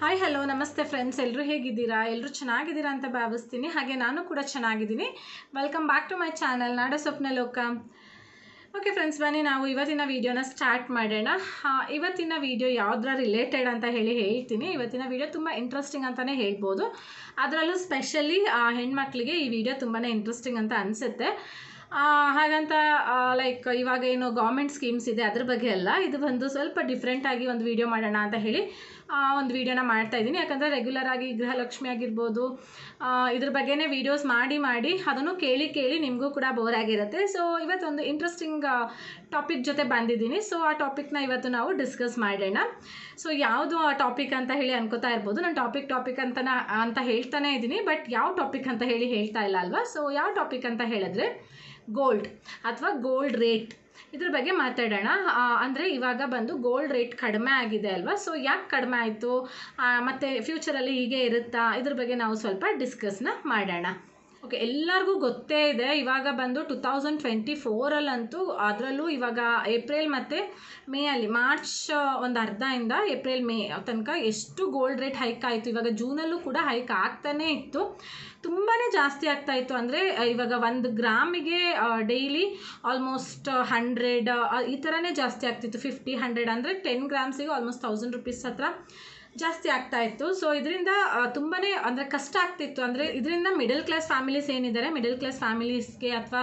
Hi hello ನಮಸ್ತೆ friends ಎಲ್ಲರೂ ಹೇಗಿದ್ದೀರಾ? ಎಲ್ಲರೂ ಚೆನ್ನಾಗಿದ್ದೀರಾ ಅಂತ ಭಾವಿಸ್ತೀನಿ. ಹಾಗೆ ನಾನು ಕೂಡ ಚೆನ್ನಾಗಿದ್ದೀನಿ. Welcome back to my channel Nada Swapna Loka. Okay friends ಬನ್ನಿ ನಾವು ಇವತ್ತಿನ ವೀಡಿಯೋನ ಸ್ಟಾರ್ಟ್ ಮಾಡೋಣ. ಇವತ್ತಿನ ವೀಡಿಯೋ ಯಾವುದರ ರಿಲೇಟೆಡ್ ಅಂತ ಹೇಳಿ ಹೇಳ್ತೀನಿ. ಇವತ್ತಿನ ವೀಡಿಯೋ ತುಂಬ ಇಂಟ್ರೆಸ್ಟಿಂಗ್ ಅಂತಲೇ ಹೇಳ್ಬೋದು. ಅದರಲ್ಲೂ ಸ್ಪೆಷಲಿ ಹೆಣ್ಮಕ್ಳಿಗೆ ಈ ವಿಡಿಯೋ ತುಂಬಾ ಇಂಟ್ರೆಸ್ಟಿಂಗ್ ಅಂತ ಅನಿಸುತ್ತೆ. ಹಾಗಂತ ಲೈಕ್ ಇವಾಗ ಏನು ಗೌರ್ಮೆಂಟ್ ಸ್ಕೀಮ್ಸ್ ಇದೆ ಅದ್ರ ಬಗ್ಗೆ ಅಲ್ಲ. ಇದು ಒಂದು ಸ್ವಲ್ಪ ಡಿಫ್ರೆಂಟಾಗಿ ಒಂದು ವೀಡಿಯೋ ಮಾಡೋಣ ಅಂತ ಹೇಳಿ ಒಂದು ವಿಡಿಯೋನ ಮಾಡ್ತಾ ಇದ್ದೀನಿ. ಯಾಕಂದರೆ ರೆಗ್ಯುಲರ್ ಆಗಿ ಗೃಹಲಕ್ಷ್ಮಿ ಆಗಿರ್ಬೋದು ಇದ್ರ ಬಗ್ಗೆನೇ ವೀಡಿಯೋಸ್ ಮಾಡಿ ಮಾಡಿ ಅದನ್ನು ಕೇಳಿ ಕೇಳಿ ನಿಮಗೂ ಕೂಡ ಬೋರ್ ಆಗಿರುತ್ತೆ. ಸೊ ಇವತ್ತೊಂದು ಇಂಟ್ರೆಸ್ಟಿಂಗ್ ಟಾಪಿಕ್ ಜೊತೆ ಬಂದಿದ್ದೀನಿ. ಸೊ ಆ ಟಾಪಿಕ್ನ ಇವತ್ತು ನಾವು ಡಿಸ್ಕಸ್ ಮಾಡೋಣ ಸೊ ಯಾವುದು ಆ ಟಾಪಿಕ್ ಅಂತ ಹೇಳಿ ಅನ್ಕೋತಾ ಇರ್ಬೋದು. ನಾನು ಟಾಪಿಕ್ ಟಾಪಿಕ್ ಅಂತ ಅಂತ ಹೇಳ್ತಾನೆ ಇದ್ದೀನಿ. ಬಟ್ ಯಾವ ಟಾಪಿಕ್ ಅಂತ ಹೇಳಿ ಹೇಳ್ತಾ ಇಲ್ಲ ಅಲ್ವಾ? ಸೊ ಯಾವ ಟಾಪಿಕ್ ಅಂತ ಹೇಳಿದ್ರೆ ಗೋಲ್ಡ್ ಅಥವಾ ಗೋಲ್ಡ್ ರೇಟ್ ಇದ್ರ ಬಗ್ಗೆ ಮಾತಾಡೋಣ. ಅಂದರೆ ಇವಾಗ ಬಂದು ಗೋಲ್ಡ್ ರೇಟ್ ಕಡಿಮೆ ಆಗಿದೆ ಅಲ್ವಾ? ಸೊ ಯಾಕೆ ಕಡಿಮೆ ಆಯಿತು? ಮತ್ತು ಫ್ಯೂಚರಲ್ಲಿ ಹೀಗೆ ಇರುತ್ತಾ? ಇದ್ರ ಬಗ್ಗೆ ನಾವು ಸ್ವಲ್ಪ ಡಿಸ್ಕಸ್ನ ಮಾಡೋಣ. ಓಕೆ ಎಲ್ಲರಿಗೂ ಗೊತ್ತೇ ಇದೆ, ಇವಾಗ ಬಂದು ಟು ತೌಸಂಡ್ ಟ್ವೆಂಟಿ ಫೋರಲ್ಲಂತೂ ಅದರಲ್ಲೂ ಇವಾಗ ಏಪ್ರಿಲ್ ಮತ್ತು ಮೇ ಅಲ್ಲಿ, ಮಾರ್ಚ್ ಒಂದು ಅರ್ಧದಿಂದ ಏಪ್ರಿಲ್, ಮೇ ತನಕ ಎಷ್ಟು ಗೋಲ್ಡ್ ರೇಟ್ ಹೈಕ್ ಆಯಿತು. ಇವಾಗ ಜೂನಲ್ಲೂ ಕೂಡ ಹೈಕ್ ಆಗ್ತಾನೇ ಇತ್ತು. ತುಂಬಾ ಜಾಸ್ತಿ ಆಗ್ತಾ ಇತ್ತು. ಅಂದರೆ ಇವಾಗ ಒಂದು ಗ್ರಾಮಿಗೆ ಡೈಲಿ ಆಲ್ಮೋಸ್ಟ್ ಹಂಡ್ರೆಡ್ ಈ ಥರನೇ ಜಾಸ್ತಿ ಆಗ್ತಿತ್ತು. ಫಿಫ್ಟಿ ಹಂಡ್ರೆಡ್ ಅಂದರೆ ಟೆನ್ ಗ್ರಾಮ್ಸಿಗೆ ಆಲ್ಮೋಸ್ಟ್ ತೌಸಂಡ್ ರುಪೀಸ್ ಹತ್ರ ಜಾಸ್ತಿ ಆಗ್ತಾ ಇತ್ತು. ಸೊ ಇದರಿಂದ ತುಂಬಾ ಅಂದರೆ ಕಷ್ಟ ಆಗ್ತಿತ್ತು. ಅಂದರೆ ಇದರಿಂದ ಮಿಡಲ್ ಕ್ಲಾಸ್ ಫ್ಯಾಮಿಲೀಸ್ ಏನಿದ್ದಾರೆ ಮಿಡಲ್ ಕ್ಲಾಸ್ ಫ್ಯಾಮಿಲೀಸ್ಗೆ ಅಥವಾ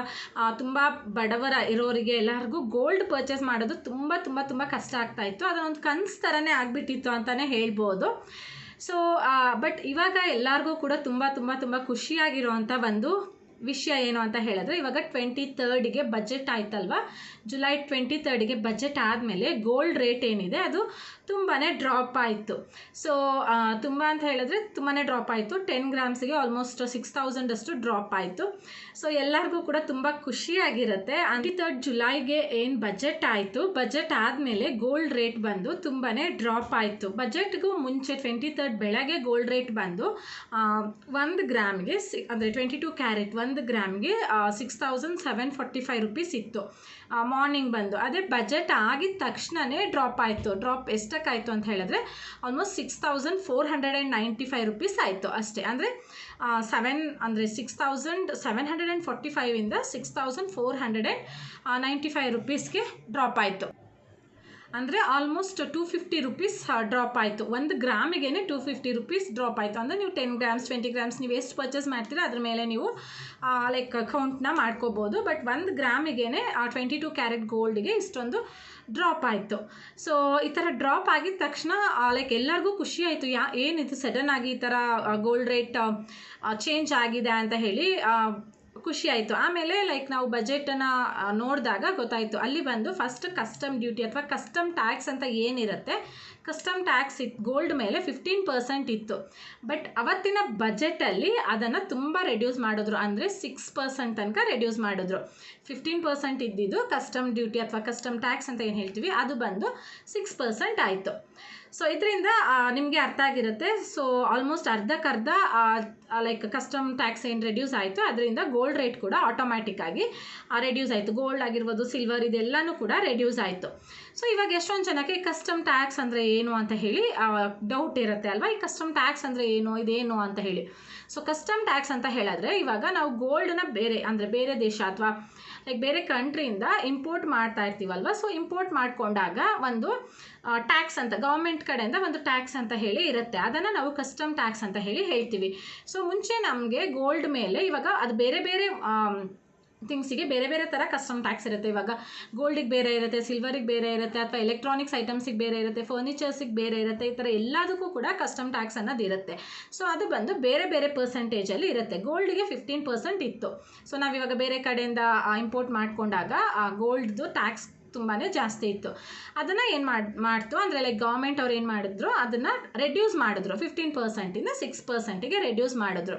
ತುಂಬ ಬಡವರ ಇರೋರಿಗೆ ಎಲ್ಲರಿಗೂ ಗೋಲ್ಡ್ ಪರ್ಚೇಸ್ ಮಾಡೋದು ತುಂಬ ತುಂಬ ತುಂಬ ಕಷ್ಟ ಆಗ್ತಾ ಇತ್ತು. ಅದೊಂದು ಕನ್ಸ್ ಥರನೇ ಆಗಿಬಿಟ್ಟಿತ್ತು ಅಂತಲೇ ಹೇಳ್ಬೋದು. ಸೊ ಬಟ್ ಇವಾಗ ಎಲ್ಲರಿಗೂ ಕೂಡ ತುಂಬ ತುಂಬ ತುಂಬ ಖುಷಿಯಾಗಿರುವಂಥ ಒಂದು ವಿಷಯ ಏನು ಅಂತ ಹೇಳಿದ್ರೆ, ಇವಾಗ ಟ್ವೆಂಟಿ ತರ್ಡಿಗೆ ಬಜೆಟ್ ಆಯ್ತಲ್ವಾ? ಜುಲೈ ಟ್ವೆಂಟಿ ತರ್ಡ್ಗೆ ಬಜೆಟ್ ಆದಮೇಲೆ ಗೋಲ್ಡ್ ರೇಟ್ ಏನಿದೆ, ಅದು ತುಂಬಾ ಡ್ರಾಪ್ ಆಯಿತು. ಸೊ ತುಂಬ ಅಂತ ಹೇಳಿದ್ರೆ ತುಂಬಾ ಡ್ರಾಪ್ ಆಯಿತು. ಟೆನ್ ಗ್ರಾಮ್ಸಿಗೆ ಆಲ್ಮೋಸ್ಟ್ ಸಿಕ್ಸ್ ತೌಸಂಡಷ್ಟು ಡ್ರಾಪ್ ಆಯಿತು. ಸೊ ಎಲ್ಲರಿಗೂ ಕೂಡ ತುಂಬ ಖುಷಿಯಾಗಿರುತ್ತೆ. ಟ್ವೆಂಟಿ ತರ್ಡ್ ಜುಲೈಗೆ ಏನು ಬಜೆಟ್ ಆಯಿತು? ಬಜೆಟ್ ಆದಮೇಲೆ ಗೋಲ್ಡ್ ರೇಟ್ ಬಂದು ತುಂಬಾ ಡ್ರಾಪ್ ಆಯಿತು. ಬಜೆಟ್ಗೂ ಮುಂಚೆ ಟ್ವೆಂಟಿ ತರ್ಡ್ ಬೆಳಗ್ಗೆ ಗೋಲ್ಡ್ ರೇಟ್ ಬಂದು ಒಂದು ಗ್ರಾಮ್ಗೆ ಸಿ ಅಂದರೆ ಟ್ವೆಂಟಿ ಟು ಕ್ಯಾರೆಟ್ ಒಂದು ಗ್ರಾಮ್ಗೆ six thousand seven forty five rupees ಇತ್ತು. ಮಾರ್ನಿಂಗ್ ಬಂದು. ಅದೇ ಬಜೆಟ್ ಆಗಿದ ತಕ್ಷಣವೇ ಡ್ರಾಪ್ ಆಯಿತು. ಡ್ರಾಪ್ ಎಷ್ಟಕ್ಕಾಯಿತು ಅಂತ ಹೇಳಿದ್ರೆ almost six thousand four hundred and ninety five rupees ಆಯಿತು ಅಷ್ಟೇ. ಅಂದರೆ ಸೆವೆನ್ ಅಂದರೆ six thousand seven hundred and forty ಫೈವಿಂದ six thousand four hundred and ninety five ರುಪೀಸ್ಗೆ drop ಆಯಿತು. ಅಂದರೆ almost two fifty rupees drop ಆಯಿತು. ಒಂದು ಗ್ರಾಮಿಗೆ ಟೂ ಫಿಫ್ಟಿ ರುಪೀಸ್ ಡ್ರಾಪ್ ಆಯಿತು. ಅಂದರೆ ನೀವು ಟೆನ್ ಗ್ರಾಮ್ಸ್ ಟ್ವೆಂಟಿ ಗ್ರಾಮ್ಸ್ ನೀವು ಎಷ್ಟು ಪರ್ಚೇಸ್ ಮಾಡ್ತೀರ, ಅದ್ರ ಮೇಲೆ ನೀವು ಲೈಕ್ ಕೌಂಟ್ನ ಮಾಡ್ಕೋಬೋದು. ಬಟ್ ಒಂದು ಗ್ರಾಮಿಗೆ ಟ್ವೆಂಟಿ ಟು ಕ್ಯಾರೆಟ್ ಗೋಲ್ಡ್ಗೆ ಇಷ್ಟೊಂದು ಡ್ರಾಪ್ ಆಯಿತು. ಸೊ ಈ ಥರ ಡ್ರಾಪ್ ಆಗಿದ ತಕ್ಷಣ ಲೈಕ್ ಎಲ್ಲರಿಗೂ ಖುಷಿ ಆಯಿತು. ಯಾ, ಏನಿದು ಸಡನ್ ಆಗಿ ಈ ಥರ ಗೋಲ್ಡ್ ರೇಟ್ ಚೇಂಜ್ ಆಗಿದೆ ಅಂತ ಹೇಳಿ ಖುಷಿ ಆಯಿತು. ಆಮೇಲೆ ಲೈಕ್ ನಾವು ಬಜೆಟನ್ನು ನೋಡಿದಾಗ ಗೊತ್ತಾಯಿತು. ಅಲ್ಲಿ ಬಂದು ಫಸ್ಟ್ ಕಸ್ಟಮ್ ಡ್ಯೂಟಿ ಅಥವಾ ಕಸ್ಟಮ್ ಟ್ಯಾಕ್ಸ್ ಅಂತ ಏನಿರುತ್ತೆ ಕಸ್ಟಮ್ ಟ್ಯಾಕ್ಸ್ ಇತ್ತು ಗೋಲ್ಡ್ ಮೇಲೆ ಫಿಫ್ಟೀನ್ ಪರ್ಸೆಂಟ್ ಇತ್ತು. ಬಟ್ ಅವತ್ತಿನ ಬಜೆಟಲ್ಲಿ ಅದನ್ನು ತುಂಬ ರೆಡ್ಯೂಸ್ ಮಾಡಿದ್ರು. ಅಂದರೆ ಸಿಕ್ಸ್ ಪರ್ಸೆಂಟ್ ತನಕ ರೆಡ್ಯೂಸ್ ಮಾಡಿದ್ರು. ಫಿಫ್ಟೀನ್ ಪರ್ಸೆಂಟ್ ಇದ್ದಿದ್ದು ಕಸ್ಟಮ್ ಡ್ಯೂಟಿ ಅಥವಾ ಕಸ್ಟಮ್ ಟ್ಯಾಕ್ಸ್ ಅಂತ ಏನು ಹೇಳ್ತೀವಿ, ಅದು ಬಂದು ಸಿಕ್ಸ್ ಪರ್ಸೆಂಟ್ ಆಯಿತು. ಸೊ ಇದರಿಂದ ನಿಮಗೆ ಅರ್ಥ ಆಗಿರುತ್ತೆ. ಸೊ ಆಲ್ಮೋಸ್ಟ್ ಅರ್ಧಕ್ಕರ್ಧ ಲೈಕ್ ಕಸ್ಟಮ್ ಟ್ಯಾಕ್ಸ್ ಏನು ರೆಡ್ಯೂಸ್ ಆಯಿತು, ಅದರಿಂದ ಗೋಲ್ಡ್ ರೇಟ್ ಕೂಡ ಆಟೋಮ್ಯಾಟಿಕ್ ಆಗಿ ರೆಡ್ಯೂಸ್ ಆಯಿತು. ಗೋಲ್ಡ್ ಆಗಿರ್ಬೋದು ಸಿಲ್ವರ್ ಇದೆಲ್ಲನೂ ಕೂಡ ರೆಡ್ಯೂಸ್ ಆಯಿತು. ಸೊ ಇವಾಗ ಎಷ್ಟೊಂದು ಜನಕ್ಕೆ ಕಸ್ಟಮ್ ಟ್ಯಾಕ್ಸ್ ಅಂದರೆ ಏನು ಅಂತ ಹೇಳಿ ಡೌಟ್ ಇರುತ್ತೆ ಅಲ್ವಾ? ಈ ಕಸ್ಟಮ್ ಟ್ಯಾಕ್ಸ್ ಅಂದರೆ ಏನು, ಇದೇನು ಅಂತ ಹೇಳಿ. ಸೊ ಕಸ್ಟಮ್ ಟ್ಯಾಕ್ಸ್ ಅಂತ ಹೇಳಿದ್ರೆ, ಇವಾಗ ನಾವು ಗೋಲ್ಡನ್ನ ಬೇರೆ, ಅಂದರೆ ಬೇರೆ ದೇಶ ಅಥವಾ ಲೈಕ್ ಬೇರೆ ಕಂಟ್ರಿಯಿಂದ ಇಂಪೋರ್ಟ್ ಮಾಡ್ತಾ ಇರ್ತೀವಲ್ವ? ಸೊ ಇಂಪೋರ್ಟ್ ಮಾಡಿಕೊಂಡಾಗ ಒಂದು ಟ್ಯಾಕ್ಸ್ ಅಂತ ಗೌರ್ಮೆಂಟ್ ಕಡೆಯಿಂದ ಒಂದು ಟ್ಯಾಕ್ಸ್ ಅಂತ ಹೇಳಿ ಇರುತ್ತೆ. ಅದನ್ನು ನಾವು ಕಸ್ಟಮ್ ಟ್ಯಾಕ್ಸ್ ಅಂತ ಹೇಳಿ ಹೇಳ್ತೀವಿ. ಸೊ ಮುಂಚೆ ನಮಗೆ ಗೋಲ್ಡ್ ಮೇಲೆ ಇವಾಗ ಅದು ಬೇರೆ ಬೇರೆ ಥಿಂಗ್ಸಿಗೆ ಬೇರೆ ಬೇರೆ ಥರ ಕಸ್ಟಮ್ ಟ್ಯಾಕ್ಸ್ ಇರುತ್ತೆ. ಇವಾಗ ಗೋಲ್ಡಿಗೆ ಬೇರೆ ಇರುತ್ತೆ ಸಿಲ್ವರಿಗೆ ಬೇರೆ ಇರುತ್ತೆ, ಅಥವಾ ಎಲೆಕ್ಟ್ರಾನಿಕ್ಸ್ ಐಟಮ್ಸಿಗೆ ಬೇರೆ ಇರುತ್ತೆ ಫರ್ನಿಚರ್ಸಿಗೆ ಬೇರೆ ಇರುತ್ತೆ, ಈ ಥರ ಎಲ್ಲದಕ್ಕೂ ಕೂಡ ಕಸ್ಟಮ್ ಟ್ಯಾಕ್ಸ್ ಅನ್ನೋದು ಇರುತ್ತೆ. ಸೊ ಅದು ಬಂದು ಬೇರೆ ಬೇರೆ ಪರ್ಸೆಂಟೇಜಲ್ಲಿ ಇರುತ್ತೆ. ಗೋಲ್ಡ್ಗೆ ಫಿಫ್ಟೀನ್ ಪರ್ಸೆಂಟ್ ಇತ್ತು. ಸೊ ನಾವಿವಾಗ ಬೇರೆ ಕಡೆಯಿಂದ ಇಂಪೋರ್ಟ್ ಮಾಡಿಕೊಂಡಾಗ, ಆ ಗೋಲ್ಡ್ದು ಟ್ಯಾಕ್ಸ್ ತುಂಬಾ ಜಾಸ್ತಿ ಇತ್ತು. ಅದನ್ನು ಏನು ಮಾಡಿ, ಮಾಡ್ತು ಅಂದರೆ ಲೈಕ್ ಗೌರ್ಮೆಂಟ್ ಅವ್ರು ಏನು ಮಾಡಿದ್ರು, ಅದನ್ನು ರೆಡ್ಯೂಸ್ ಮಾಡಿದ್ರು. ಫಿಫ್ಟೀನ್ ಪರ್ಸೆಂಟಿಂದ ಸಿಕ್ಸ್ ಪರ್ಸೆಂಟಿಗೆ ರೆಡ್ಯೂಸ್ ಮಾಡಿದ್ರು.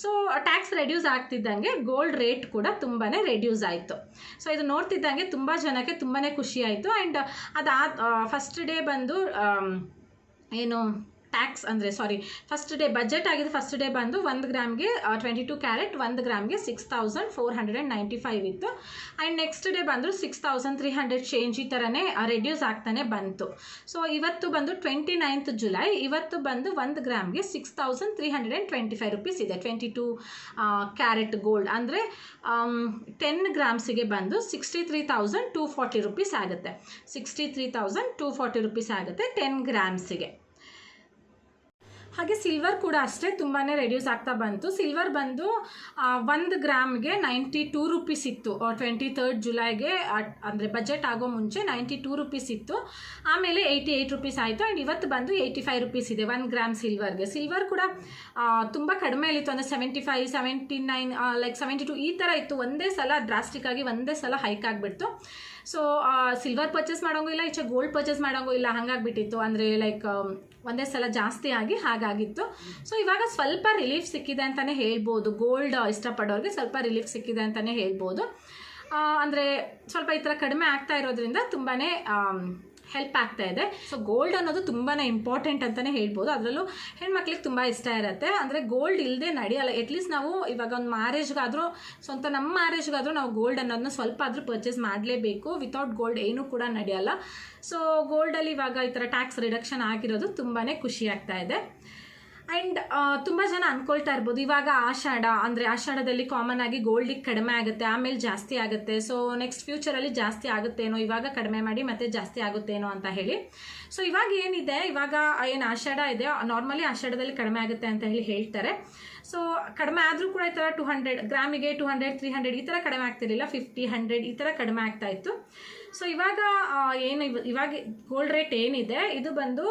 ಸೊ ಟ್ಯಾಕ್ಸ್ ರೆಡ್ಯೂಸ್ ಆಗ್ತಿದ್ದಂಗೆ ಗೋಲ್ಡ್ ರೇಟ್ ಕೂಡ ತುಂಬಾ ರೆಡ್ಯೂಸ್ ಆಯಿತು. ಸೊ ಇದು ನೋಡ್ತಿದ್ದಂಗೆ ತುಂಬ ಜನಕ್ಕೆ ತುಂಬಾ ಖುಷಿ ಆಯಿತು. ಆ್ಯಂಡ್ ಅದಾದ ಫಸ್ಟ್ ಡೇ ಬಂದು ಏನು ಟ್ಯಾಕ್ಸ್ ಅಂದರೆ ಸಾರಿ ಫಸ್ಟ್ ಡೇ ಬಜೆಟ್ ಆಗಿದೆ ಫಸ್ಟ್ ಡೇ ಬಂದು ಒಂದು ಗ್ರಾಮ್ಗೆ ಟ್ವೆಂಟಿ ಟು ಕ್ಯಾರೆಟ್ ಒಂದು ಗ್ರಾಮ್ಗೆ six thousand four hundred and ninety five ಇತ್ತು. ಆ್ಯಂಡ್ ನೆಕ್ಸ್ಟ್ ಡೇ ಬಂದರೂ six thousand three hundred change ಈ ಥರನೇ ರೆಡ್ಯೂಸ್ ಆಗ್ತಾನೆ ಬಂತು. ಸೊ ಇವತ್ತು ಬಂದು ಟ್ವೆಂಟಿ ನೈನ್ತ್ ಜುಲೈ ಇವತ್ತು ಬಂದು ಒಂದು ಗ್ರಾಮ್ಗೆ six thousand three hundred and twenty five rupees ಇದೆ ಟ್ವೆಂಟಿ ಟು ಕ್ಯಾರೆಟ್ ಗೋಲ್ಡ್ ಅಂದರೆ ಟೆನ್ ಗ್ರಾಮ್ಸಿಗೆ ಬಂದು sixty three thousand two forty rupees ಆಗುತ್ತೆ. Sixty three thousand two forty rupees ಆಗುತ್ತೆ ಟೆನ್ ಗ್ರಾಮ್ಸಿಗೆ ಹಾಗೆ ಸಿಲ್ವರ್ ಕೂಡ ಅಷ್ಟೇ ತುಂಬಾ ರೆಡ್ಯೂಸ್ ಆಗ್ತಾ ಬಂತು. ಸಿಲ್ವರ್ ಬಂದು ಒಂದು ಗ್ರಾಮ್ಗೆ ನೈಂಟಿ ಟೂ ರುಪೀಸ್ ಇತ್ತು ಟ್ವೆಂಟಿ ತರ್ಡ್ ಜುಲೈಗೆ ಅಂದರೆ ಬಜೆಟ್ ಆಗೋ ಮುಂಚೆ ನೈಂಟಿ ಟೂ ರುಪೀಸ್ ಇತ್ತು. ಆಮೇಲೆ ಏಯ್ಟಿ ಏಯ್ಟ್ ರುಪೀಸ್ ಆಯಿತು. ಆ್ಯಂಡ್ ಇವತ್ತು ಬಂದು ಏಯ್ಟಿ ಫೈವ್ ರುಪೀಸ್ ಇದೆ ಒನ್ ಗ್ರಾಮ್ ಸಿಲ್ವರ್ಗೆ ಸಿಲ್ವರ್ ಕೂಡ ತುಂಬ ಕಡಿಮೆ ಇತ್ತು ಅಂದರೆ seventy five seventy nine like seventy two ಈ ಥರ ಇತ್ತು. ಒಂದೇ ಸಲ ಡ್ರಾಸ್ಟಿಕ್ ಆಗಿ ಒಂದೇ ಸಲ ಹೈಕ್ ಆಗಿಬಿಡ್ತು. ಸೊ ಸಿಲ್ವರ್ ಪರ್ಚೇಸ್ ಮಾಡೋಂಗೂ ಇಲ್ಲ, ಈಚೆ ಗೋಲ್ಡ್ ಪರ್ಚೇಸ್ ಮಾಡೋಂಗೂ ಇಲ್ಲ, ಹಾಗಾಗ್ಬಿಟ್ಟಿತ್ತು. ಅಂದರೆ ಲೈಕ್ ಒಂದೇ ಸಲ ಜಾಸ್ತಿ ಆಗಿ ಹಾಗಾಗಿತ್ತು. ಸೊ ಇವಾಗ ಸ್ವಲ್ಪ ರಿಲೀಫ್ ಸಿಕ್ಕಿದೆ ಅಂತಲೇ ಹೇಳ್ಬೋದು. ಗೋಲ್ಡ್ ಇಷ್ಟಪಡೋರಿಗೆ ಸ್ವಲ್ಪ ರಿಲೀಫ್ ಸಿಕ್ಕಿದೆ ಅಂತಲೇ ಹೇಳ್ಬೋದು. ಅಂದರೆ ಸ್ವಲ್ಪ ಈ ಥರ ಕಡಿಮೆ ಆಗ್ತಾ ಇರೋದ್ರಿಂದ ತುಂಬಾ ಹೆಲ್ಪ್ ಆಗ್ತಾ ಇದೆ. ಸೊ ಗೋಲ್ಡ್ ಅನ್ನೋದು ತುಂಬಾ ಇಂಪಾರ್ಟೆಂಟ್ ಅಂತಲೇ ಹೇಳ್ಬೋದು. ಅದರಲ್ಲೂ ಹೆಣ್ಮಕ್ಳಿಗೆ ತುಂಬ ಇಷ್ಟ ಇರುತ್ತೆ. ಅಂದರೆ ಗೋಲ್ಡ್ ಇಲ್ಲದೆ ನಡೆಯಲ್ಲ. ಅಟ್ಲೀಸ್ಟ್ ನಾವು ಇವಾಗ ಒಂದು ಮ್ಯಾರೇಜ್ಗಾದರೂ ಸ್ವಂತ ನಮ್ಮ ಮ್ಯಾರೇಜ್ಗಾದರೂ ನಾವು ಗೋಲ್ಡ್ ಅನ್ನೋದನ್ನ ಸ್ವಲ್ಪ ಆದರೂ ಪರ್ಚೇಸ್ ಮಾಡಲೇಬೇಕು. ವಿತೌಟ್ ಗೋಲ್ಡ್ ಏನೂ ಕೂಡ ನಡೆಯಲ್ಲ. ಸೊ ಗೋಲ್ಡಲ್ಲಿ ಇವಾಗ ಈ ಥರ ಟ್ಯಾಕ್ಸ್ ರಿಡಕ್ಷನ್ ಆಗಿರೋದು ತುಂಬಾ ಖುಷಿ ಇದೆ. ಆ್ಯಂಡ್ ತುಂಬ ಜನ ಅಂದ್ಕೊಳ್ತಾ ಇರ್ಬೋದು. ಇವಾಗ ಆಷಾಢ, ಅಂದರೆ ಆಷಾಢದಲ್ಲಿ ಕಾಮನ್ ಆಗಿ ಗೋಲ್ಡಿಗೆ ಕಡಿಮೆ ಆಗುತ್ತೆ, ಆಮೇಲೆ ಜಾಸ್ತಿ ಆಗುತ್ತೆ. ಸೊ ನೆಕ್ಸ್ಟ್ ಫ್ಯೂಚರಲ್ಲಿ ಜಾಸ್ತಿ ಆಗುತ್ತೇನೋ ಇವಾಗ ಕಡಿಮೆ ಮಾಡಿ ಮತ್ತೆ ಜಾಸ್ತಿ ಆಗುತ್ತೇನೋ ಅಂತ ಹೇಳಿ. ಸೊ ಇವಾಗ ಏನಿದೆ? ಇವಾಗ ಏನು ಆಷಾಢ ಇದೆ? ನಾರ್ಮಲಿ ಆಷಾಢದಲ್ಲಿ ಕಡಿಮೆ ಆಗುತ್ತೆ ಅಂತ ಹೇಳಿ ಹೇಳ್ತಾರೆ. ಸೊ ಕಡಿಮೆ ಆದರೂ ಕೂಡ ಈ ಥರ ಟು ಹಂಡ್ರೆಡ್ ಗ್ರಾಮಿಗೆ ಟು ಹಂಡ್ರೆಡ್ ತ್ರೀ ಹಂಡ್ರೆಡ್ ಈ ಥರ ಕಡಿಮೆ ಆಗ್ತಿರಲಿಲ್ಲ. ಫಿಫ್ಟಿ ಹಂಡ್ರೆಡ್ ಈ ಥರ ಕಡಿಮೆ ಆಗ್ತಾ ಇತ್ತು. ಸೊ ಇವಾಗ ಏನು ಇವಾಗ ಗೋಲ್ಡ್ ರೇಟ್ ಏನಿದೆ, ಇದು ಬಂದು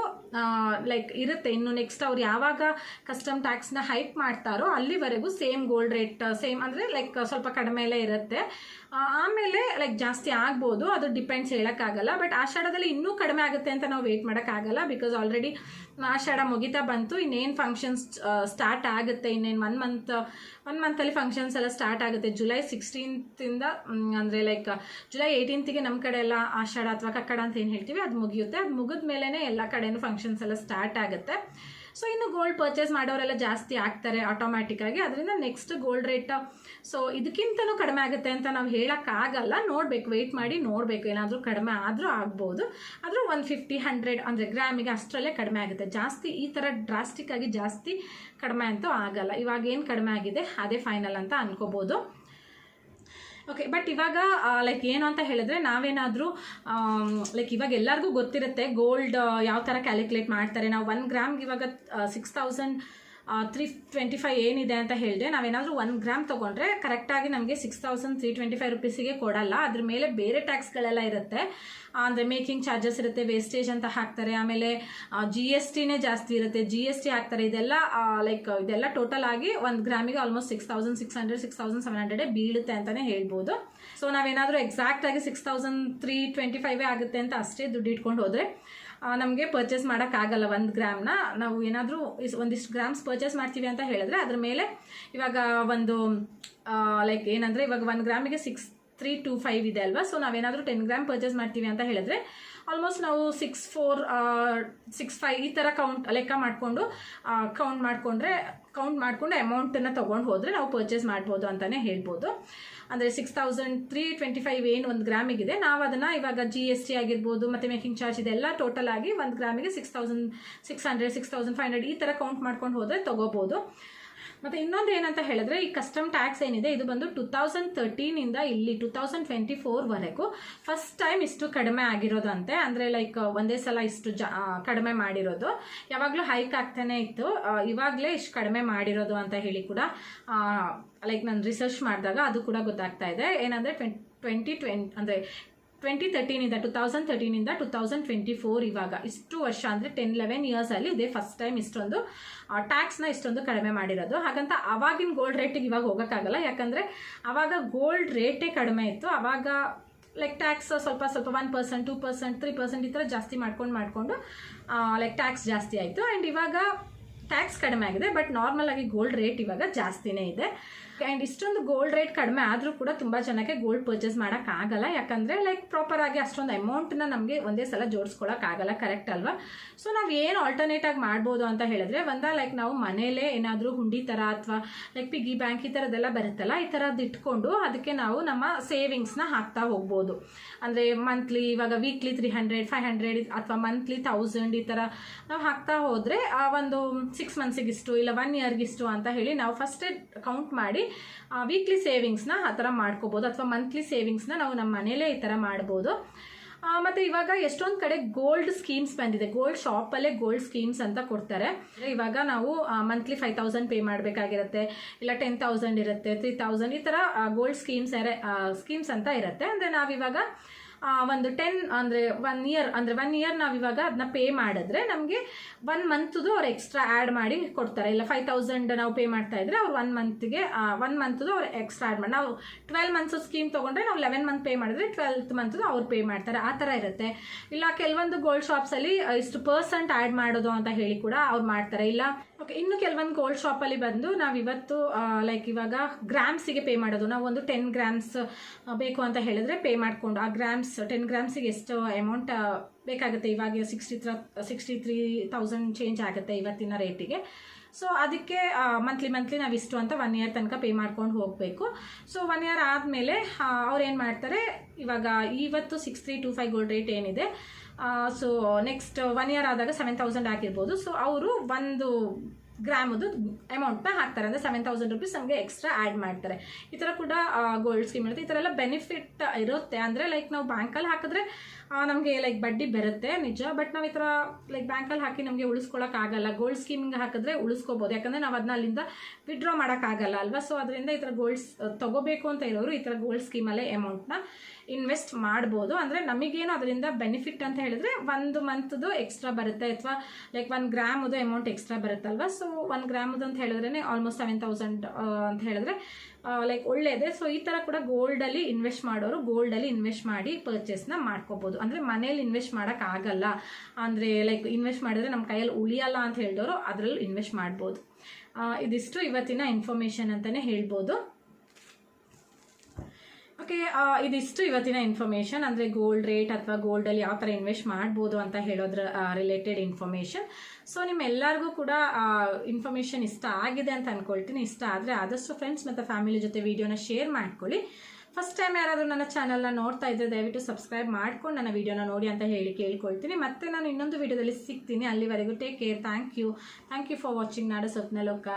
ಲೈಕ್ ಇರುತ್ತೆ. ಇನ್ನು ನೆಕ್ಸ್ಟ್ ಅವ್ರು ಯಾವಾಗ ಕಸ್ಟಮ್ ಟ್ಯಾಕ್ಸ್ನ ಹೈಕ್ ಮಾಡ್ತಾರೋ, ಅಲ್ಲಿವರೆಗೂ ಸೇಮ್ ಗೋಲ್ಡ್ ರೇಟ್ ಸೇಮ್ ಅಂದರೆ ಲೈಕ್ ಸ್ವಲ್ಪ ಕಡಿಮೆಲೇ ಇರುತ್ತೆ. ಆಮೇಲೆ ಲೈಕ್ ಜಾಸ್ತಿ ಆಗ್ಬೋದು, ಅದು ಡಿಪೆಂಡ್ಸ್ ಹೇಳೋಕ್ಕಾಗಲ್ಲ. ಬಟ್ ಆಷಾಢದಲ್ಲಿ ಇನ್ನೂ ಕಡಿಮೆ ಆಗುತ್ತೆ ಅಂತ ನಾವು ವೆಯ್ಟ್ ಮಾಡೋಕ್ಕಾಗಲ್ಲ ಬಿಕಾಸ್ ಆಲ್ರೆಡಿ ಆಷಾಢ ಮುಗಿತಾ ಬಂತು. ಇನ್ನೇನು ಫಂಕ್ಷನ್ಸ್ ಸ್ಟಾರ್ಟ್ ಆಗುತ್ತೆ, ಇನ್ನೇನು ಒನ್ ಮಂತ್ ಒನ್ ಮಂತಲ್ಲಿ ಫಂಕ್ಷನ್ಸ್ ಎಲ್ಲ ಸ್ಟಾರ್ಟ್ ಆಗುತ್ತೆ. ಜುಲೈ ಸಿಕ್ಸ್ಟೀನ್ತಿಂದ ಅಂದರೆ ಲೈಕ್ ಜುಲೈ ಏಯ್ಟೀನ್ತಿಗೆ ನಮ್ಮ ಎಲ್ಲ ಆಷಾಢ ಅಥವಾ ಕಕ್ಕಡ ಅಂತ ಏನು ಹೇಳ್ತೀವಿ, ಅದು ಮುಗಿಯುತ್ತೆ. ಅದು ಮುಗಿದ ಮೇಲೇ ಎಲ್ಲ ಕಡೆಯೂ ಫಂಕ್ಷನ್ಸ್ ಎಲ್ಲ ಸ್ಟಾರ್ಟ್ ಆಗುತ್ತೆ. ಸೊ ಇನ್ನು ಗೋಲ್ಡ್ ಪರ್ಚೇಸ್ ಮಾಡೋರೆಲ್ಲ ಜಾಸ್ತಿ ಆಗ್ತಾರೆ ಆಟೋಮ್ಯಾಟಿಕ್ಕಾಗಿ ಅದರಿಂದ ನೆಕ್ಸ್ಟ್ ಗೋಲ್ಡ್ ರೇಟ್ ಸೊ ಇದಕ್ಕಿಂತಲೂ ಕಡಿಮೆ ಆಗುತ್ತೆ ಅಂತ ನಾವು ಹೇಳೋಕ್ಕಾಗಲ್ಲ ನೋಡಬೇಕು ವೆಯ್ಟ್ ಮಾಡಿ ನೋಡಬೇಕು. ಏನಾದರೂ ಕಡಿಮೆ ಆದರೂ ಆಗ್ಬೋದು. ಆದರೂ ಒನ್ ಫಿಫ್ಟಿ ಹಂಡ್ರೆಡ್ ಅಂದರೆ ಗ್ರಾಮಿಗೆ ಅಷ್ಟರಲ್ಲೇ ಕಡಿಮೆ ಆಗುತ್ತೆ. ಜಾಸ್ತಿ ಈ ಥರ ಡ್ರಾಸ್ಟಿಕ್ ಆಗಿ ಜಾಸ್ತಿ ಕಡಿಮೆ ಅಂತೂ ಆಗಲ್ಲ. ಇವಾಗ ಏನು ಕಡಿಮೆ ಆಗಿದೆ, ಅದೇ ಫೈನಲ್ ಅಂತ ಅನ್ಕೋಬೋದು. ಓಕೆ ಬಟ್ ಇವಾಗ ಲೈಕ್ ಏನು ಅಂತ ಹೇಳಿದ್ರೆ ನಾವೇನಾದರೂ ಲೈಕ್ ಇವಾಗ ಎಲ್ಲರಿಗೂ ಗೊತ್ತಿರುತ್ತೆ ಗೋಲ್ಡ್ ಯಾವ ಥರ ಕ್ಯಾಲ್ಕುಲೇಟ್ ಮಾಡ್ತಾರೆ. ನಾವು ಒನ್ ಗ್ರಾಮ್ಗೆ ಇವಾಗ six thousand three twenty five ಏನಿದೆ ಅಂತ ಹೇಳಿದೆ, ನಾವೇನಾದರೂ ಒನ್ ಗ್ರಾಮ್ ತೊಗೊಂಡ್ರೆ ಕರೆಕ್ಟಾಗಿ ನಮಗೆ six thousand three twenty five ರುಪೀಸಿಗೆ ಕೊಡಲ್ಲ. ಅದ್ರ ಮೇಲೆ ಬೇರೆ ಟ್ಯಾಕ್ಸ್ಗಳೆಲ್ಲ ಇರುತ್ತೆ. ಅಂದರೆ ಮೇಕಿಂಗ್ ಚಾರ್ಜಸ್ ಇರುತ್ತೆ ವೇಸ್ಟೇಜ್ ಅಂತ ಹಾಕ್ತಾರೆ, ಆಮೇಲೆ ಜಿ ಎಸ್ ಟಿನೇ ಜಾಸ್ತಿ ಇರುತ್ತೆ. ಜಿ ಎಸ್ ಟಿ ಹಾಕ್ತಾರೆ, ಇದೆಲ್ಲ ಲೈಕ್ ಇದೆಲ್ಲ ಟೋಟಲ್ ಆಗಿ ಒಂದು ಗ್ರಾಮಿಗೆ almost six thousand six hundred six thousand seven ಹಂಡ್ರೆಡೇ ಬೀಳುತ್ತೆ ಅಂತಲೇ ಹೇಳ್ಬೋದು. ಸೊ ನಾವೇನಾದರೂ ಎಕ್ಸಾಕ್ಟಾಗಿ ಸಿಕ್ಸ್ ತೌಸಂಡ್ ತ್ರೀ ಟ್ವೆಂಟಿ ಫೈವೇ ಆಗುತ್ತೆ ಅಂತ ಅಷ್ಟೇ ದುಡ್ಡು ಇಟ್ಕೊಂಡು ಹೋದರೆ ನಮಗೆ ಪರ್ಚೇಸ್ ಮಾಡೋಕ್ಕಾಗಲ್ಲ ಒಂದು ಗ್ರಾಮ್ನ ನಾವು ಏನಾದರೂ ಒಂದಿಷ್ಟು ಗ್ರಾಮ್ಸ್ ಪರ್ಚೇಸ್ ಮಾಡ್ತೀವಿ ಅಂತ ಹೇಳಿದ್ರೆ ಅದ್ರ ಮೇಲೆ ಇವಾಗ ಒಂದು ಲೈಕ್ ಏನಂದರೆ ಇವಾಗ ಒಂದು ಗ್ರಾಮಿಗೆ ಸಿಕ್ಸ್ ತ್ರೀ ಟು ಫೈವ್ ಇದೆ ಅಲ್ವಾ? ಸೊ ನಾವೇನಾದರೂ ಟೆನ್ ಗ್ರಾಮ್ ಪರ್ಚೇಸ್ ಮಾಡ್ತೀವಿ ಅಂತ ಹೇಳಿದ್ರೆ ಆಲ್ಮೋಸ್ಟ್ ನಾವು ಸಿಕ್ಸ್ ಫೋರ್ ಸಿಕ್ಸ್ ಫೈವ್ ಈ ಥರ ಕೌಂಟ್ ಲೆಕ್ಕ ಮಾಡಿಕೊಂಡು ಕೌಂಟ್ ಮಾಡಿಕೊಂಡ್ರೆ ಕೌಂಟ್ ಮಾಡಿಕೊಂಡು ಅಮೌಂಟನ್ನು ತೊಗೊಂಡು ಹೋದರೆ ನಾವು ಪರ್ಚೇಸ್ ಮಾಡ್ಬೋದು ಅಂತಲೇ ಹೇಳ್ಬೋದು. ಅಂದರೆ six thousand three twenty five ಏನು ಒಂದು ಗ್ರಾಮಿಗಿದೆ ನಾವು ಅದನ್ನು ಇವಾಗ ಜಿ ಎಸ್ ಟಿ ಆಗಿರ್ಬೋದು, ಮತ್ತು ಮೇಕಿಂಗ್ ಚಾರ್ಜ್ ಇದೆಲ್ಲ ಟೋಟಲ್ ಆಗಿ ಒಂದು ಗ್ರಾಮಿಗೆ six thousand six hundred six thousand five hundred ಈ ಥರ ಕೌಂಟ್ ಮಾಡ್ಕೊಂಡು ಹೋದರೆ ತೊಗೋಬೋದು. ಮತ್ತು ಇನ್ನೊಂದು ಏನಂತ ಹೇಳಿದ್ರೆ, ಈ ಕಸ್ಟಮ್ ಟ್ಯಾಕ್ಸ್ ಏನಿದೆ, ಇದು ಬಂದು ಟೂ ತೌಸಂಡ್ ತರ್ಟೀನಿಂದ ಇಲ್ಲಿ ಟೂ ತೌಸಂಡ್ ಟ್ವೆಂಟಿ ಫೋರ್ವರೆಗೂ ಫಸ್ಟ್ ಟೈಮ್ ಇಷ್ಟು ಕಡಿಮೆ ಆಗಿರೋದಂತೆ. ಅಂದರೆ ಲೈಕ್ ಒಂದೇ ಸಲ ಇಷ್ಟು ಕಡಿಮೆ ಮಾಡಿರೋದು. ಯಾವಾಗಲೂ ಹೈಕ್ ಆಗ್ತಾನೆ ಇತ್ತು. ಇವಾಗಲೇ ಇಷ್ಟು ಕಡಿಮೆ ಮಾಡಿರೋದು ಅಂತ ಹೇಳಿ ಕೂಡ ಲೈಕ್ ನಾನು ರಿಸರ್ಚ್ ಮಾಡಿದಾಗ ಅದು ಕೂಡ ಗೊತ್ತಾಗ್ತಾ ಇದೆ. ಏನಂದರೆ ಟ್ವೆಂಟ್ ಟ್ವೆಂಟಿ ಟ್ವೆಂಟ್ ಅಂದರೆ ಟ್ವೆಂಟಿ ತರ್ಟೀನಿಂದ ಟು ತೌಸಂಡ್ ತರ್ಟೀನಿಂದ ಟು ತೌಸಂಡ್ ಟ್ವೆಂಟಿ ಫೋರ್ ಇವಾಗ. ಇಷ್ಟು ವರ್ಷ ಅಂದರೆ ಟೆನ್ ಲೆವೆನ್ ಇಯರ್ಸಲ್ಲಿ ಇದೇ ಫಸ್ಟ್ ಟೈಮ್ ಇಷ್ಟೊಂದು ಟ್ಯಾಕ್ಸ್ನ ಇಷ್ಟೊಂದು ಕಡಿಮೆ ಮಾಡಿರೋದು. ಹಾಗಂತ ಅವಾಗಿನ ಗೋಲ್ಡ್ ರೇಟಿಗೆ ಇವಾಗ ಹೋಗೋಕ್ಕಾಗಲ್ಲ. ಯಾಕಂದರೆ ಆವಾಗ ಗೋಲ್ಡ್ ರೇಟೇ ಕಡಿಮೆ ಇತ್ತು. ಆವಾಗ ಲೈಕ್ ಟ್ಯಾಕ್ಸ್ ಸ್ವಲ್ಪ ಸ್ವಲ್ಪ one percent two percent three percent ಈ ಥರ ಜಾಸ್ತಿ ಮಾಡ್ಕೊಂಡು ಮಾಡಿಕೊಂಡು ಲೈಕ್ ಟ್ಯಾಕ್ಸ್ ಜಾಸ್ತಿ ಆಯಿತು. ಆ್ಯಂಡ್ ಇವಾಗ ಟ್ಯಾಕ್ಸ್ ಕಡಿಮೆ ಆಗಿದೆ ಬಟ್ ನಾರ್ಮಲ್ ಆಗಿ ಗೋಲ್ಡ್ ರೇಟ್ ಇವಾಗ ಜಾಸ್ತಿನೇ ಇದೆ. ಆ್ಯಂಡ್ ಇಷ್ಟೊಂದು ಗೋಲ್ಡ್ ರೇಟ್ ಕಡಿಮೆ ಆದರೂ ಕೂಡ ತುಂಬ ಜನಕ್ಕೆ ಗೋಲ್ಡ್ ಪರ್ಚೇಸ್ ಮಾಡೋಕ್ಕಾಗಲ್ಲ ಯಾಕಂದರೆ ಲೈಕ್ ಪ್ರಾಪರಾಗಿ ಅಷ್ಟೊಂದು ಅಮೌಂಟನ್ನ ನಮಗೆ ಒಂದೇ ಸಲ ಜೋಡಿಸ್ಕೊಳಕ್ಕಾಗಲ್ಲ ಕರೆಕ್ಟ್ ಅಲ್ವಾ? ಸೊ ನಾವು ಏನು ಆಲ್ಟರ್ನೇಟಾಗಿ ಮಾಡ್ಬೋದು ಅಂತ ಹೇಳಿದ್ರೆ, ಒಂದ ಲೈಕ್ ನಾವು ಮನೇಲೇ ಏನಾದರೂ ಹುಂಡಿ ಥರ ಅಥವಾ ಲೈಕ್ ಪಿಗಿ ಬ್ಯಾಂಕ್ ಈ ಥರದ್ದೆಲ್ಲ ಬರುತ್ತಲ್ಲ, ಈ ಥರದ್ದು ಇಟ್ಕೊಂಡು ಅದಕ್ಕೆ ನಾವು ನಮ್ಮ ಸೇವಿಂಗ್ಸ್ನ ಹಾಕ್ತಾ ಹೋಗ್ಬೋದು. ಅಂದರೆ ಮಂತ್ಲಿ ಇವಾಗ weekly three hundred five hundred ಅಥವಾ ಮಂತ್ಲಿ ತೌಸಂಡ್ ಈ ಥರ ನಾವು ಹಾಕ್ತಾ ಹೋದರೆ, ಆ ಒಂದು ಸಿಕ್ಸ್ ಮಂತ್ಸಿಗಿಷ್ಟು ಇಲ್ಲ ಒನ್ ಇಯರ್ಗಿಷ್ಟು ಅಂತ ಹೇಳಿ ನಾವು ಫಸ್ಟೇ ಕೌಂಟ್ ಮಾಡಿ ವೀಕ್ಲಿ ಸೇವಿಂಗ್ಸ್ನ ಆ ಥರ ಮಾಡ್ಕೋಬೋದು ಅಥವಾ ಮಂತ್ಲಿ ಸೇವಿಂಗ್ಸ್ನ ನಾವು ನಮ್ಮ ಮನೇಲೇ ಈ ಥರ ಮಾಡ್ಬೋದು. ಮತ್ತು ಇವಾಗ ಎಷ್ಟೊಂದು ಕಡೆ ಗೋಲ್ಡ್ ಸ್ಕೀಮ್ಸ್ ಬಂದಿದೆ. ಗೋಲ್ಡ್ ಶಾಪಲ್ಲೇ ಗೋಲ್ಡ್ ಸ್ಕೀಮ್ಸ್ ಅಂತ ಕೊಡ್ತಾರೆ. ಇವಾಗ ನಾವು ಮಂತ್ಲಿ ಫೈವ್ ತೌಸಂಡ್ ಪೇ ಮಾಡಬೇಕಾಗಿರುತ್ತೆ, ಇಲ್ಲ ಟೆನ್ ತೌಸಂಡ್ ಇರುತ್ತೆ ತ್ರೀ ತೌಸಂಡ್ ಈ ಥರ ಗೋಲ್ಡ್ ಸ್ಕೀಮ್ಸ್ ಸ್ಕೀಮ್ಸ್ ಅಂತ ಇರುತ್ತೆ. ಅಂದರೆ ನಾವಿವಾಗ ಒಂದು ಟೆನ್ ಅಂದರೆ ಒನ್ ಇಯರ್ ಅಂದರೆ ಒನ್ ಇಯರ್ ನಾವು ಇವಾಗ ಅದನ್ನ ಪೇ ಮಾಡಿದ್ರೆ ನಮಗೆ ಒನ್ ಮಂತ್ದು ಅವ್ರು ಎಕ್ಸ್ಟ್ರಾ ಆ್ಯಡ್ ಮಾಡಿ ಕೊಡ್ತಾರೆ. ಇಲ್ಲ ಫೈವ್ ತೌಸಂಡ್ ನಾವು ಪೇ ಮಾಡ್ತಾ ಇದ್ರೆ ಅವ್ರು ಒನ್ ಮಂತ್ಗೆ ಒನ್ ಮಂತ್ದು ಅವ್ರು ಎಕ್ಸ್ಟ್ರಾ ಆ್ಯಡ್ ಮಾಡಿ. ನಾವು ಟ್ವೆಲ್ ಮಂತ್ಸ್ ಸ್ಕೀಮ್ ತೊಗೊಂಡ್ರೆ ನಾವು ಲೆವೆನ್ ಮಂತ್ ಪೇ ಮಾಡಿದ್ರೆ ಟ್ವೆಲ್ತ್ ಮಂತ್ದು ಅವ್ರು ಪೇ ಮಾಡ್ತಾರೆ. ಆ ಥರ ಇರುತ್ತೆ. ಇಲ್ಲ, ಕೆಲವೊಂದು ಗೋಲ್ಡ್ ಶಾಪ್ಸಲ್ಲಿ ಇಷ್ಟು ಪರ್ಸೆಂಟ್ ಆ್ಯಡ್ ಮಾಡೋದು ಅಂತ ಹೇಳಿ ಕೂಡ ಅವ್ರು ಮಾಡ್ತಾರೆ. ಇಲ್ಲ ಓಕೆ ಇನ್ನು ಕೆಲವೊಂದು ಗೋಲ್ಡ್ ಶಾಪಲ್ಲಿ ಬಂದು ನಾವು ಇವತ್ತು ಲೈಕ್ ಇವಾಗ ಗ್ರಾಮ್ಸಿಗೆ ಪೇ ಮಾಡೋದು. ನಾವು ಒಂದು ಟೆನ್ ಗ್ರಾಮ್ಸ್ ಬೇಕು ಅಂತ ಹೇಳಿದ್ರೆ ಪೇ ಮಾಡಿಕೊಂಡು, ಆ ಗ್ರಾಮ್ಸ್ ಟೆನ್ ಗ್ರಾಮ್ಸಿಗೆ ಎಷ್ಟು ಅಮೌಂಟ್ ಬೇಕಾಗುತ್ತೆ? ಇವಾಗ ಸಿಕ್ಸ್ಟಿ ತ್ರ ಸಿಕ್ಸ್ಟಿ ತ್ರೀ ತೌಸಂಡ್ ಚೇಂಜ್ ಆಗುತ್ತೆ ಇವತ್ತಿನ ರೇಟಿಗೆ ಸೊ ಅದಕ್ಕೆ ಮಂತ್ಲಿ ಮಂತ್ಲಿ ನಾವು ಇಷ್ಟು ಅಂತ ಒನ್ ಇಯರ್ ತನಕ ಪೇ ಮಾಡ್ಕೊಂಡು ಹೋಗಬೇಕು. ಸೊ ಒನ್ ಇಯರ್ ಆದಮೇಲೆ ಅವ್ರು ಏನು ಮಾಡ್ತಾರೆ? ಇವಾಗ, ಇವತ್ತು six three two five gold rate ಏನಿದೆ? ಸೊ ನೆಕ್ಸ್ಟ್ ಒನ್ ಇಯರ್ ಆದಾಗ ಸೆವೆನ್ ತೌಸಂಡ್ ಆಗಿರ್ಬೋದು ಸೊ ಅವರು ಒಂದು ಗ್ರಾಮದು ಅಮೌಂಟ್ನ ಹಾಕ್ತಾರೆ. ಅಂದರೆ ಸೆವೆನ್ ತೌಸಂಡ್ ರುಪೀಸ್ ನಮಗೆ ಎಕ್ಸ್ಟ್ರಾ ಆ್ಯಡ್ ಮಾಡ್ತಾರೆ. ಈ ಥರ ಕೂಡ ಗೋಲ್ಡ್ ಸ್ಕೀಮ್ ಇರುತ್ತೆ. ಈ ಥರ ಎಲ್ಲ ಬೆನಿಫಿಟ್ ಇರುತ್ತೆ. ಅಂದರೆ ಲೈಕ್ ನಾವು ಬ್ಯಾಂಕಲ್ಲಿ ಹಾಕಿದ್ರೆ ನಮಗೆ ಲೈಕ್ ಬಡ್ಡಿ ಬರುತ್ತೆ, ನಿಜ. ಬಟ್ ನಾವು ಈ ಥರ ಲೈಕ್ ಬ್ಯಾಂಕಲ್ಲಿ ಹಾಕಿ ನಮಗೆ ಉಳಿಸ್ಕೊಳಕ್ಕಾಗಲ್ಲ ಗೋಲ್ಡ್ ಸ್ಕೀಮಿಂಗ್ ಹಾಕಿದ್ರೆ ಉಳಿಸ್ಕೋಬೋದು. ಯಾಕಂದರೆ ನಾವು ಅದನ್ನ ಅಲ್ಲಿಂದ ವಿಡ್ರಾ ಮಾಡೋಕ್ಕಾಗಲ್ಲ ಅಲ್ವಾ? ಸೊ ಅದರಿಂದ ಈ ಥರ ಗೋಲ್ಡ್ಸ್ ತೊಗೋಬೇಕು ಅಂತ ಇರೋರು ಈ ಥರ ಗೋಲ್ಡ್ ಸ್ಕೀಮಲ್ಲೇ ಅಮೌಂಟ್ನ ಇನ್ವೆಸ್ಟ್ ಮಾಡ್ಬೋದು. ಅಂದರೆ ನಮಗೇನು ಅದರಿಂದ ಬೆನಿಫಿಟ್ ಅಂತ ಹೇಳಿದ್ರೆ ಒಂದು ಮಂತ್ದು ಎಕ್ಸ್ಟ್ರಾ ಬರುತ್ತೆ ಅಥವಾ ಲೈಕ್ ಒಂದು ಗ್ರಾಮದು ಅಮೌಂಟ್ ಎಕ್ಸ್ಟ್ರಾ ಬರುತ್ತಲ್ವ? ಸೊ ಒಂದು ಗ್ರಾಮದು ಅಂತ ಹೇಳಿದ್ರೆ ಆಲ್ಮೋಸ್ಟ್ ಸೆವೆನ್ ತೌಸಂಡ್ ಅಂತ ಹೇಳಿದ್ರೆ ಲೈಕ್ ಒಳ್ಳೆಯದೆ ಸೊ ಈ ಥರ ಕೂಡ ಗೋಲ್ಡಲ್ಲಿ ಇನ್ವೆಸ್ಟ್ ಮಾಡೋರು ಗೋಲ್ಡಲ್ಲಿ ಇನ್ವೆಸ್ಟ್ ಮಾಡಿ ಪರ್ಚೇಸ್ನ ಮಾಡ್ಕೋಬೋದು. ಅಂದರೆ ಮನೇಲಿ ಇನ್ವೆಸ್ಟ್ ಮಾಡೋಕ್ಕಾಗಲ್ಲ ಅಂದರೆ ಲೈಕ್ ಇನ್ವೆಸ್ಟ್ ಮಾಡಿದ್ರೆ ನಮ್ಮ ಕೈಯಲ್ಲಿ ಉಳಿಯಲ್ಲ ಅಂತ ಹೇಳಿದವರು ಅದರಲ್ಲೂ ಇನ್ವೆಸ್ಟ್ ಮಾಡ್ಬೋದು. ಇದಿಷ್ಟು ಇವತ್ತಿನ ಇನ್ಫಾರ್ಮೇಷನ್ ಅಂತಲೇ ಹೇಳ್ಬೋದು. ಓಕೆ ಇದಿಷ್ಟು ಇವತ್ತಿನ ಇನ್ಫಾರ್ಮೇಷನ್ ಅಂದರೆ ಗೋಲ್ಡ್ ರೇಟ್ ಅಥವಾ ಗೋಲ್ಡಲ್ಲಿ ಯಾವ ಥರ ಇನ್ವೆಸ್ಟ್ ಮಾಡ್ಬೋದು ಅಂತ ಹೇಳೋದ್ರ ರಿಲೇಟೆಡ್ ಇನ್ಫಾರ್ಮೇಷನ್ ಸೊ ನಿಮ್ಮೆಲ್ಲರಿಗೂ ಕೂಡ ಇನ್ಫಾರ್ಮೇಷನ್ ಇಷ್ಟ ಆಗಿದೆ ಅಂತ ಅಂದ್ಕೊಳ್ತೀನಿ ಇಷ್ಟ ಆದರೆ ಆದಷ್ಟು ಫ್ರೆಂಡ್ಸ್ ಮತ್ತು ಫ್ಯಾಮಿಲಿ ಜೊತೆ ವಿಡಿಯೋನ ಶೇರ್ ಮಾಡ್ಕೊಳ್ಳಿ. ಫಸ್ಟ್ ಟೈಮ್ ಯಾರಾದರೂ ನನ್ನ ಚಾನಲ್ನ ನೋಡ್ತಾ ಇದ್ದರೆ ದಯವಿಟ್ಟು ಸಬ್ಸ್ಕ್ರೈಬ್ ಮಾಡ್ಕೊಂಡು ನನ್ನ ವಿಡಿಯೋನ ನೋಡಿ ಅಂತ ಹೇಳಿ ಕೇಳ್ಕೊಳ್ತೀನಿ. ಮತ್ತೆ ನಾನು ಇನ್ನೊಂದು ವಿಡಿಯೋದಲ್ಲಿ ಸಿಗ್ತೀನಿ. ಅಲ್ಲಿವರೆಗೂ take care thank you thank you for watching Nadu Swapna Loka